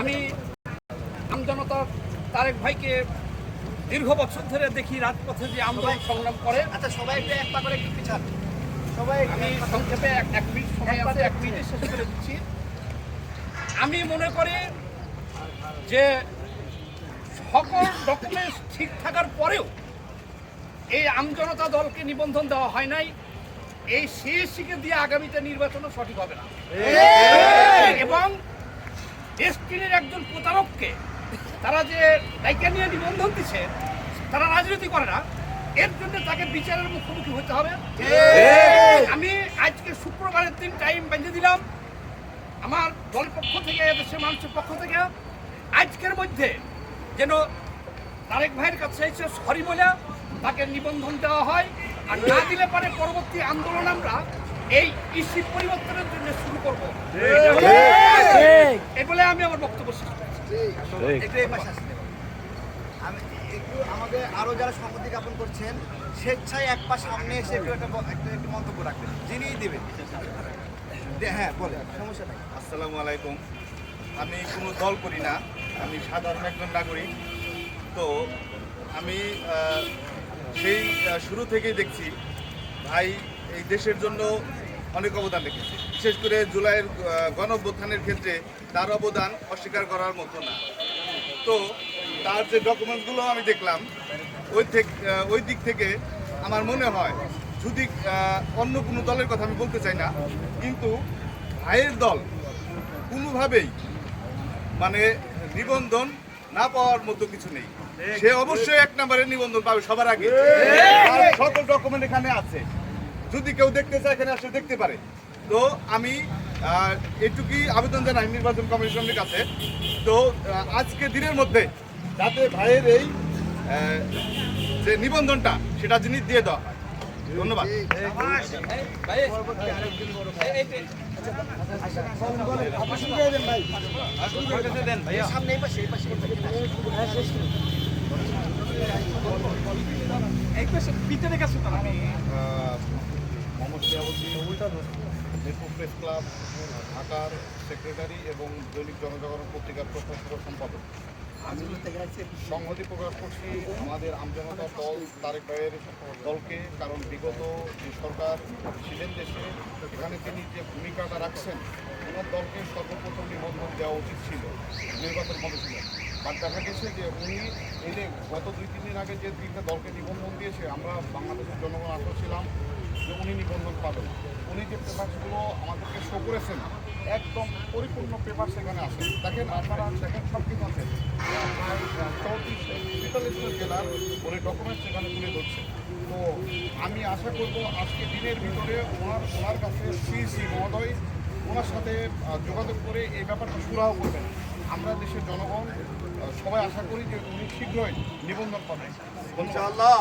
আমি আমজনতা তারেক ভাইকে দীর্ঘ বছর ধরে দেখি রাজপথে যে আন্দোলন সংগ্রাম করে। আচ্ছা সবাই একটু করে একটু পিছান। সবাই আমি এক সংক্ষেপে মিনিট সময় আছে এক মিনিটে শেষ করে দিচ্ছি। আমি মনে করি যে সকল ডকুমেন্টস ঠিক থাকার পরেও এই আমজনতা দলকে নিবন্ধন দেওয়া হয় নাই। এই সিএসসিকে দিয়ে আগামীতে নির্বাচনও সঠিক হবে না। এবং ডেস্টিনির একজন প্রতারককে তারা যে দায়িত্ব নিয়ে নিবন্ধন দিচ্ছে তারা রাজনীতি করে না। এর জন্য তাকে বিচারের মুখোমুখি হতে হবে। আমি আজকে শুক্রবারের দিন টাইম বেঁধে দিলাম আমার দল পক্ষ থেকে দেশের মানুষের পক্ষ থেকে। আজকের মধ্যে যেন তারেক ভাইয়ের কাছে এসে সরি বলে তাকে নিবন্ধন দেওয়া হয়। আর না দিলে পরে পরবর্তী আন্দোলন আমরা এই ইস্যু পরিবর্তনের জন্য শুরু করব। এই বলে আমি আমার বক্তব্য শেষ করছি। আমি একটু আমাদের আরও যারা সম্মতি জ্ঞাপন করছেন স্বেচ্ছায় এক পা সামনে এসে একটু একটা একটু একটু মন্তব্য রাখবেন। যিনিই দেবেন। হ্যাঁ বলেন সমস্যা নাই। আসসালামু আলাইকুম। আমি কোনো দল করি না আমি সাধারণ একজন নাগরিক। তো আমি সেই শুরু থেকেই দেখছি ভাই এই দেশের জন্য অনেক অবদান রেখেছে। বিশেষ করে জুলাইয়ের গণ অভ্যুত্থানের ক্ষেত্রে তার অবদান অস্বীকার করার মতো না। তো তার যে ডকুমেন্টসগুলো আমি দেখলাম ওই থেকে ওই দিক থেকে আমার মনে হয় যদি অন্য কোনো দলের কথা আমি বলতে চাই না কিন্তু ভাইয়ের দল কোনোভাবেই মানে নিবন্ধন না পাওয়ার মতো কিছু নেই। সে অবশ্যই এক নম্বরে নিবন্ধন পাবে সবার আগে। সকল ডকুমেন্ট এখানে আছে। যদি কেউ দেখতে চায় এখানে আসলে দেখতে পারে। তো আমি এটুকুই আবেদন জানাই নির্বাচন কমিশনের কাছে। তো আজকে দিনের মধ্যে যাতে ভাইয়ের এই যে নিবন্ধনটা সেটা জিনিস দিয়ে দেওয়া হয়। ধন্যবাদ। মোহাম্মদ শিয়াবুদ্দিন মিরপুর প্রেস ক্লাব, ঢাকার সেক্রেটারি এবং দৈনিক জনজাগরণ পত্রিকার প্রশাসক সম্পাদক। সংহতি প্রকাশ করছি আমাদের আমজনতা দল তারেক ভাইয়ের দলকে, কারণ বিগত যে সরকার ছিলেন দেশে, এখানে তিনি যে ভূমিকাটা রাখছেন, ওনার দলকে সর্বপ্রথম নিবন্ধন দেওয়া উচিত ছিল, নির্বাচন কমিশনের। বাট দেখা গেছে যে উনি এই যে গত দুই, তিন দিন আগে যে তিনটা দলকে নিবন্ধন দিয়েছে, আমরা বাংলাদেশের জনগণ আশা যে উনি নিবন্ধন পাবেন। উনি যে পেপারসগুলো আমাদেরকে শো করেছেন একদম পরিপূর্ণ পেপার সেখানে আছে। দেখেন আপনারা দেখেন সব কিছু আছে। প্রায় চৌত্রিশ তেতাল্লিশটা জেলার উনি ডকুমেন্ট সেখানে তুলে ধরছে তো আমি আশা করব আজকে দিনের ভিতরে ওনার ওনার কাছে সিসি মহোদয় ওনার সাথে যোগাযোগ করে এই ব্যাপারটা সুরাহ করবেন। আমরা দেশের জনগণ সবাই আশা করি যে উনি শীঘ্রই নিবন্ধন পাবেন। ইনশাআল্লাহ।